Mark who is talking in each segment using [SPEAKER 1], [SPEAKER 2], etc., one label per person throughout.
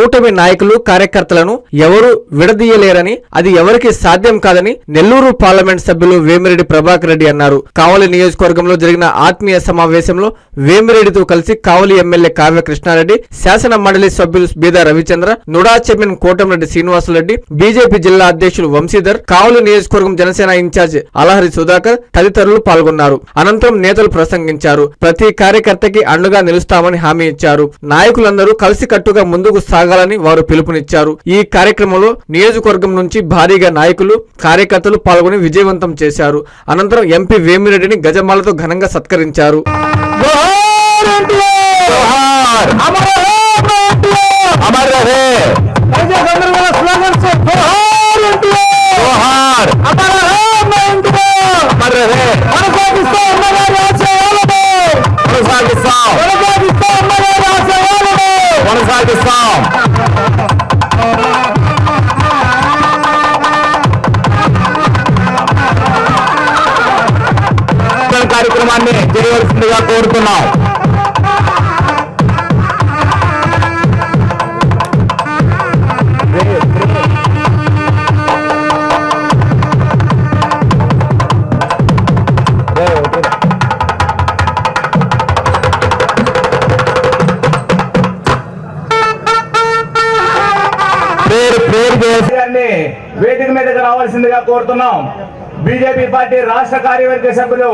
[SPEAKER 1] కూటమి నాయకులు కార్యకర్తలను ఎవరూ విడదీయలేరని అది ఎవరికి సాధ్యం కాదని నెల్లూరు పార్లమెంట్ సభ్యులు వేమిరెడ్డి ప్రభాకర్ రెడ్డి అన్నారు. కావలి నియోజకవర్గంలో జరిగిన ఆత్మీయ సమావేశంలో వేమిరెడ్డితో కలిసి కావలి ఎమ్మెల్యే కావ్య కృష్ణారెడ్డి శాసన మండలి సభ్యులు Beeda Ravichandra NUDA chairman Kotamreddy Srinivasareddy BJP జిల్లా అధ్యక్షులు వంశీధర్ కావలి నియోజకవర్గం జనసేన ఇన్ఛార్జ్ అలహరి సుధాకర్ తదితరులు పాల్గొన్నారు. అనంతరం నేతలు ప్రసంగించారు. ప్రతి కార్యకర్తకి అండగా నిలుస్తామని హామీ ఇచ్చారు. నాయకులందరూ కలిసికట్టుగా ముందుకు సాగ సాగాలని వారు పిలుపునిచ్చారు. ఈ కార్యక్రమంలో నియోజకవర్గం నుంచి భారీగా నాయకులు కార్యకర్తలు పాల్గొని విజయవంతం చేశారు. అనంతరం ఎంపీ వేమిరెడ్డిని గజమాలతో ఘనంగా సత్కరించారు.
[SPEAKER 2] కొనసాగిస్తాం కార్యక్రమాన్ని చేయవలసిందిగా కోరుతున్నాం.
[SPEAKER 3] గారిని వేదిక మీదకి రావాల్సిందిగా కోరుతున్నాం. బీజేపీ పార్టీ రాష్ట్ర కార్యవర్గ సభ్యులు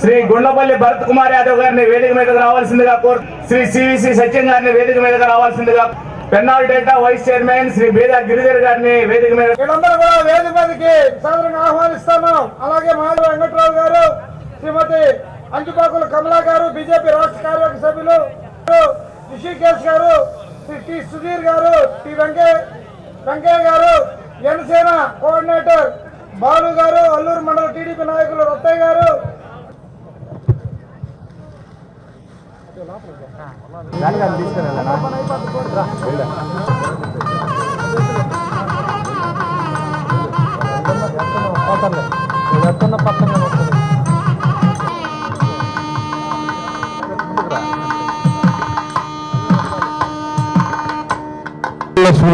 [SPEAKER 3] శ్రీ గుండ్లపల్లి భరత్ కుమార్ యాదవ్ గారిని వేదిక మీదకి రావాల్సిందిగా కోరు శ్రీ సివిసి సత్యం గారిని వేదిక మీదకి రావాల్సిందిగా పెన్నాల్ delta vice chairman Shri Beeda Giridhar గారిని వేదిక మీద
[SPEAKER 4] వీళ్ళందరూ కూడా వేదిక మీదకి అలాగే మాధవ వెంకట్రావు గారు శ్రీమతి అంచుపాకుల కమలా గారు బీజేపీ రాష్ట్ర కార్యవర్గ సభ్యులు రిషికేష్ గారు శ్రీ టి సుధీర్ గారు టి వెంకయ్య వెంకయ్య గారు జనసేన కోఆర్డినేటర్ బాలు గారు అల్లూరు మండల టీడీపీ నాయకులు రత్తయ్య గారు.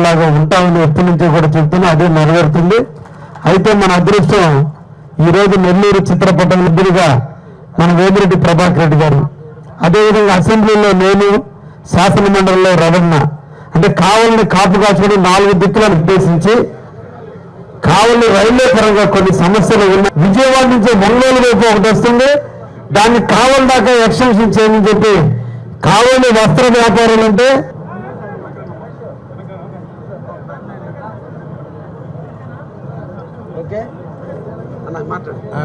[SPEAKER 5] లాగా ఉంటామని ఎప్పటి నుంచో కూడా చెప్తున్నా అదే నెరవేరుతుంది. అయితే మన అదృష్టం ఈ రోజు నెల్లూరు చిత్రపటం ఇద్దరుగా మన వేమిరెడ్డి ప్రభాకర్ రెడ్డి గారు. అదేవిధంగా అసెంబ్లీలో నేను శాసనమండలిలో రవణ. అంటే కావలిని కాపు కాచుకుని నాలుగు దిక్కులను ఉద్దేశించి కావలి రైల్వే పరంగా కొన్ని సమస్యలు ఉన్నాయి విజయవాడ నుంచి మంగళూరు వైపు ఒకటి వస్తుంది. దాన్ని కావలి దాకా ఎక్స్టెన్షన్ చేయమని చెప్పి కావలి వస్త్ర వ్యాపారులు అంటే ஆ.